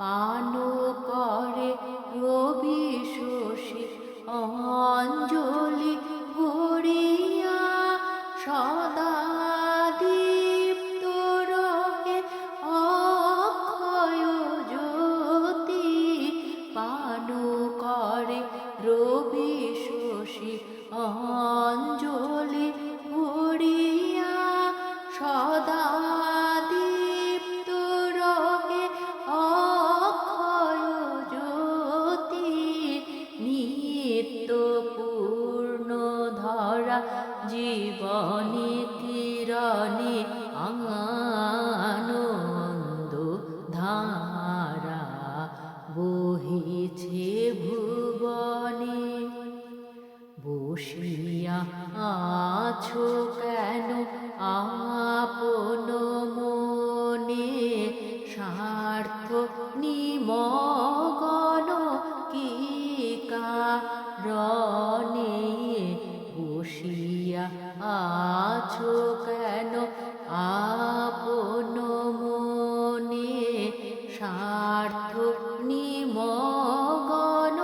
পান করে রবি শশী, অঞ্জলি ভরিয়া সদা দীপ্ত রহে অক্ষয় জ্যোতি। পান করে রবি শশী অঞ্জলি পূর্ণ ধরা জীবনী কিরণে আনন্দ ধারা বহিছে ভুবনে। বসিয়া আছো কেন আপন স্বার্থ নিমগন কি কারণে বসিয়া আছো কেন? আপন মনে স্বার্থ নিমগন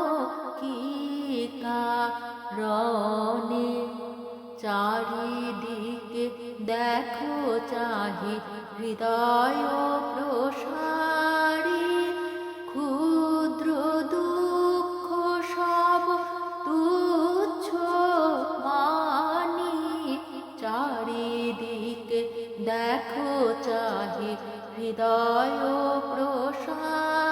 কি কারণে? চারিদিকে দেখো চাহি হৃদয় প্রসারী চাহি হৃদয় প্রসারী